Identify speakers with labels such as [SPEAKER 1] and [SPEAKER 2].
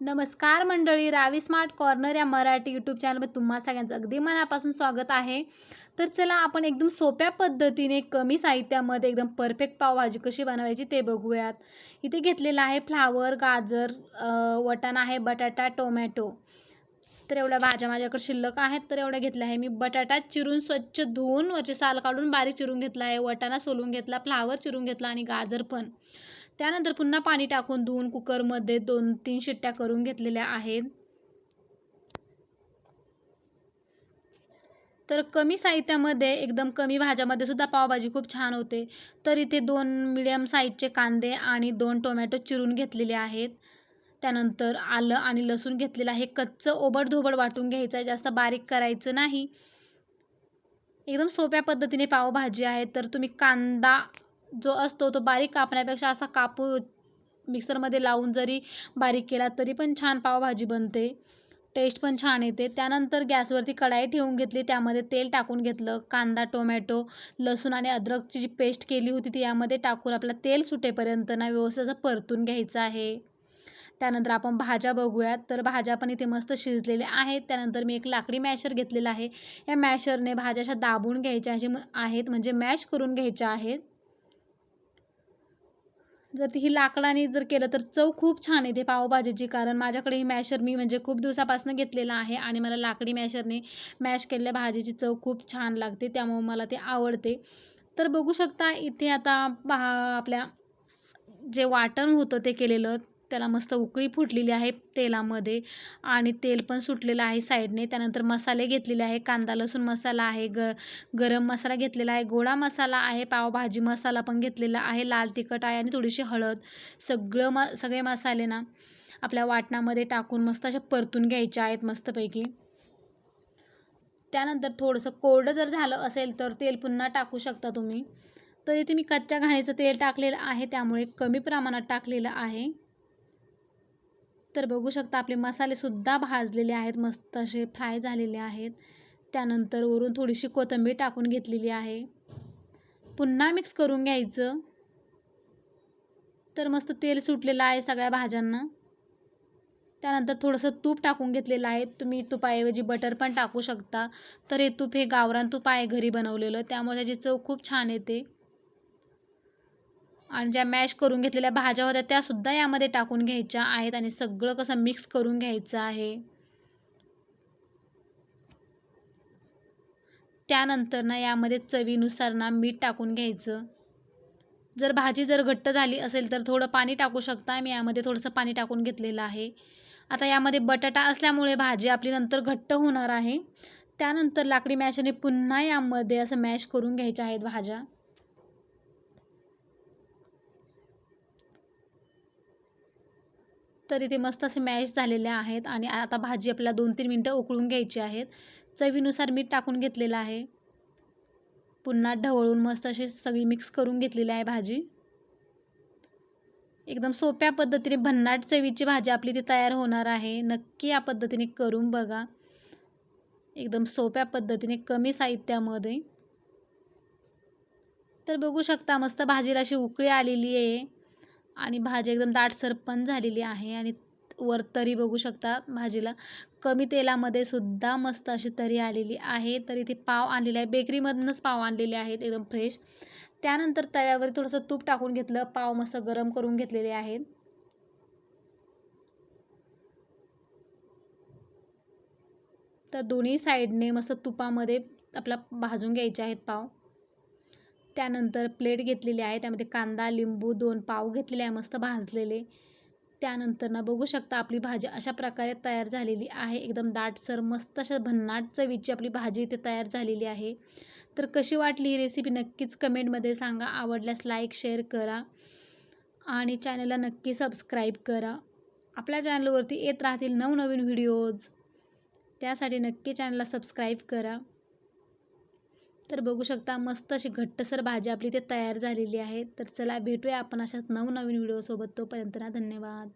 [SPEAKER 1] नमस्कार मंडळी Ravi smart corner या मराठी यूट्यूब चॅनलमध्ये तुम्हा सगळ्यांचं अगदी मनापासून स्वागत आहे. तर चला आपण एकदम सोप्या पद्धतीने कमी साहित्यामध्ये एकदम परफेक्ट पावभाजी कशी बनवायची ते बघूयात. इथे घेतलेलं आहे फ्लावर गाजर वटाणा आहे बटाटा टोमॅटो तर एवढ्या भाज्या माझ्याकडे शिल्लक आहेत. तर एवढ्या घेतल्या आहे मी बटाटा चिरून स्वच्छ धुवून वरचे साल काढून बारीक चिरून घेतला आहे. वटाणा सोलून घेतला फ्लावर चिरून घेतला आणि गाजर पण. त्यानंतर पुन्हा पाणी टाकून धुवून कुकरमध्ये दोन तीन शिट्ट्या करून घेतलेल्या आहेत. तर कमी साहित्यामध्ये एकदम कमी भाज्यामध्ये सुद्धा पावभाजी खूप छान होते. तर इथे दोन मिडियम साईजचे कांदे आणि दोन टोमॅटो चिरून घेतलेले आहेत. त्यानंतर आलं आणि लसूण घेतलेलं आहे. कच्चं ओबडधोबड वाटून घ्यायचं आहे. जास्त बारीक करायचं नाही. एकदम सोप्या पद्धतीने पावभाजी आहे. तर तुम्ही कांदा जो असतो तो बारीक कापण्यापेक्षा असा कापू मिक्सरमध्ये लावून जरी बारीक केला तरी पण छान पावभाजी बनते. टेस्ट पण छान येते. त्यानंतर गॅसवरती कढाई ठेवून घेतली. त्यामध्ये तेल टाकून घेतलं. कांदा टोमॅटो लसूण आणि अद्रकची जी पेस्ट केली होती ती यामध्ये टाकून आपलं तेल सुटेपर्यंत ना व्यवस्थित परतून घ्यायचं आहे. त्यानंतर आपण भाज्या बघूयात. तर भाज्या पण इथे मस्त शिजलेल्या आहेत. त्यानंतर मी एक लाकडी मॅशर घेतलेला आहे. या मॅशरने भाज्या अशा दाबून घ्यायच्या आहेत. म्हणजे मॅश करून घ्यायच्या आहेत. जर ती ही लाकडाने जर केलं तर चव खूप छान येते पावभाजीची कारण माझ्याकडे ही मॅशर मी म्हणजे खूप दिवसापासून घेतलेलं आहे आणि मला लाकडी मॅशरने मॅश केलेल्या भाजीची चव खूप छान लागते त्यामुळे मला ते आवडते. तर बघू शकता इथे आता पहा आपल्या जे वाटण होतं ते केलेलं त्याला मस्त उकळी फुटलेली आहे तेलामध्ये आणि तेल पण सुटलेलं आहे साईडने. त्यानंतर मसाले घेतलेले आहे कांदा लसूण मसाला आहे ग गरम मसाला घेतलेला आहे गोडा मसाला आहे पावभाजी मसाला पण घेतलेला आहे लाल तिखट आहे आणि थोडीशी हळद. सगळं म सगळे मसाले ना आपल्या वाटणामध्ये टाकून मस्त अशा परतून घ्यायचे आहेत मस्तपैकी. त्यानंतर थोडंसं कोरडं जर झालं असेल तर तेल पुन्हा टाकू शकता तुम्ही. तर इथे मी कच्च्या घाणीचं तेल टाकलेलं आहे त्यामुळे कमी प्रमाणात टाकलेलं आहे. तर बघू शकता आपले मसालेसुद्धा भाजलेले आहेत मस्त असे फ्राय झालेले आहेत. त्यानंतर वरून थोडीशी कोथिंबीर टाकून घेतलेली आहे. पुन्हा मिक्स करून घ्यायचं. तर मस्त तेल सुटलेलं आहे सगळ्या भाज्यांना. त्यानंतर थोडंसं तूप टाकून घेतलेलं आहे. तुम्ही तुपाऐवजी बटर पण टाकू शकता. तर हे तूप हे गावरान तूप आहे घरी बनवलेलं. त्यामुळे त्याची चव खूप छान येते. आणि ज्या मॅश करून घेतलेल्या भाज्या होत्या त्यासुद्धा यामध्ये टाकून घ्यायच्या आहेत आणि सगळं कसं मिक्स करून घ्यायचं आहे. त्यानंतर ना यामध्ये चवीनुसार ना मीठ टाकून घ्यायचं. जर भाजी जर घट्ट झाली असेल तर थोडं पाणी टाकू शकता. मी यामध्ये थोडंसं पाणी टाकून घेतलेलं आहे. आता यामध्ये बटाटा असल्यामुळे भाजी आपली नंतर घट्ट होणार आहे. त्यानंतर लाकडी मॅशने पुन्हा यामध्ये असं मॅश करून घ्यायच्या आहेत भाज्या. तर इथे मस्त असे मॅश झालेले आहेत आणि आता भाजी आपल्याला दोन तीन मिनटं उकळून घ्यायची आहेत. चवीनुसार मीठ टाकून घेतलेलं आहे. पुन्हा ढवळून मस्त अशी सगळी मिक्स करून घेतलेली आहे भाजी. एकदम सोप्या पद्धतीने भन्नाट चवीची भाजी आपली ती तयार होणार आहे. नक्की या पद्धतीने करून बघा. एकदम सोप्या पद्धतीने कमी साहित्यामध्ये. तर बघू शकता मस्त भाजीला अशी उकळी आलेली आहे. आणि भाजी एकदम दाटसर पण झालेली आहे आणि वर तरी बघू शकता भाजीला. कमी तेलामध्ये सुद्धा मस्त अशी तरी आलेली आहे. तर इथे पाव आणलेले आहे बेकरीमधूनच पाव आणलेले आहेत एकदम फ्रेश त्यानंतर तव्यावर थोडंसं तूप टाकून घेतलं. पाव मस्त गरम करून घेतलेले आहेत. तर दोन्ही साईडने मस्त तुपामध्ये आपला भाजून घ्यायचे आहेत पाव. त्यानंतर प्लेट घेतलेली आहे त्यामध्ये कांदा लिंबू दोन पाव घेतलेले आहे मस्त भाजलेले. त्यानंतर ना बघू शकता आपली भाजी अशा प्रकारे तयार झालेली आहे. एकदम दाटसर मस्त अशा भन्नाट चवीची आपली भाजी इथे तयार झालेली आहे. तर कशी वाटली ही रेसिपी नक्कीच कमेंटमध्ये सांगा. आवडल्यास लाईक शेअर करा. आणि चॅनलला नक्की सबस्क्राईब करा. आपल्या चॅनलवरती येत राहतील नवनवीन व्हिडिओज त्यासाठी नक्की चॅनलला सबस्क्राईब करा. तर बघू शकता मस्त अशी घट्टसर भाजी आपली ते तयार झालेली आहे. तर चला भेटूया आपण अशाच नवनवीन व्हिडिओसोबत. तोपर्यंत ना धन्यवाद.